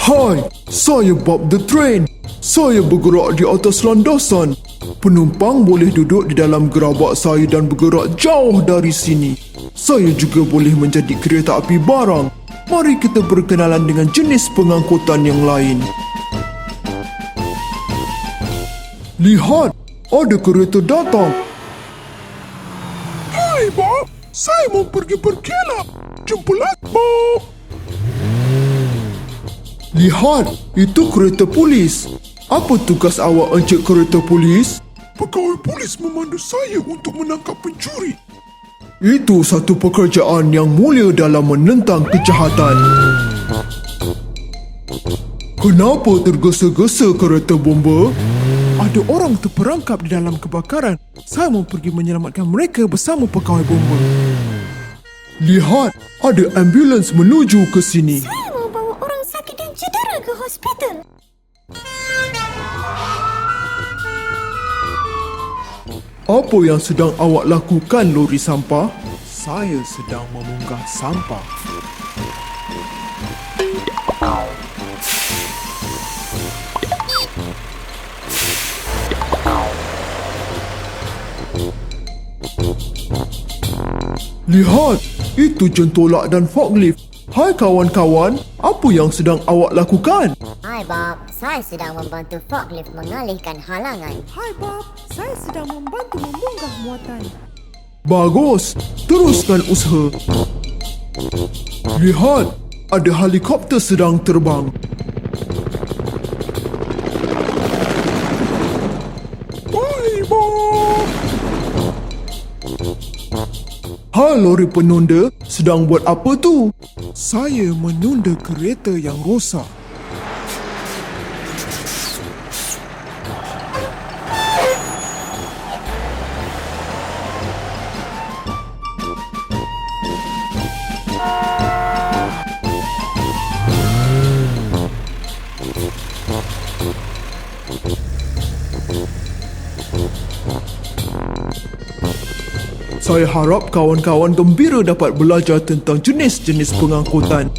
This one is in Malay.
Hai, saya Bob the Train. Saya bergerak di atas landasan. Penumpang boleh duduk di dalam gerabak saya dan bergerak jauh dari sini. Saya juga boleh menjadi kereta api barang. Mari kita berkenalan dengan jenis pengangkutan yang lain. Lihat, ada kereta datang. Hai Bob, saya mau pergi berkelap. Jumpalah Bob. Lihat, itu kereta polis. Apa tugas awak encik kereta polis? Pegawai polis memandu saya untuk menangkap pencuri. Itu satu pekerjaan yang mulia dalam menentang kejahatan. Kenapa tergesa-gesa kereta bomba? Ada orang terperangkap di dalam kebakaran. Saya mau pergi menyelamatkan mereka bersama pegawai bomba. Lihat, ada ambulans menuju ke sini. Hospital. Apa yang sedang awak lakukan, lori sampah? Saya sedang memunggah sampah. Lihat, itu jentolak dan forklift. Hai kawan-kawan, apa yang sedang awak lakukan? Hai Bob, saya sedang membantu forklift mengalihkan halangan. Hai Bob, saya sedang membantu memunggah muatan. Bagus, teruskan usaha. Lihat, ada helikopter sedang terbang. Lori penunda, sedang buat apa tu? Saya menunda kereta yang rosak. Saya harap kawan-kawan gembira dapat belajar tentang jenis-jenis pengangkutan.